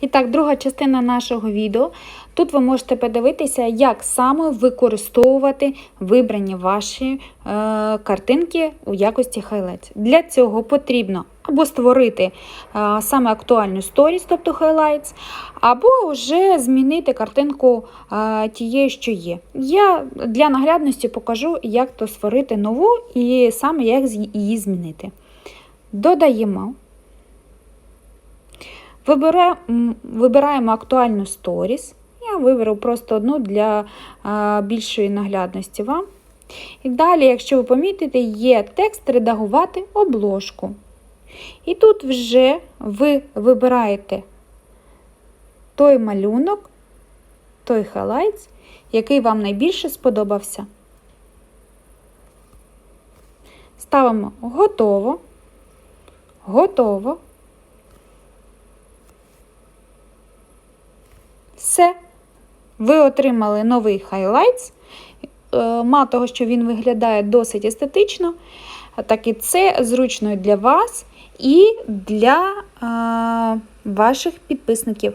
І так, друга частина нашого відео. Тут ви можете подивитися, як саме використовувати вибрані ваші е, картинки у якості highlights. Для цього потрібно або створити е, саме актуальну сторіс, тобто highlights, або вже змінити картинку е, тієї, що є. Я для наглядності покажу, як то створити нову і саме як її змінити. Додаємо. Вибира- Вибираємо актуальну сторіс. Я виберу просто одну для більшої наглядності вам. І далі, якщо ви помітите, є текст редагувати обложку. І тут вже ви вибираєте той малюнок, той хайлайтс, який вам найбільше сподобався. Ставимо готово, готово. Все. Ви отримали новий хайлайтс. Е, Мало того, що він виглядає досить естетично, так і це зручно для вас і для е, ваших підписників.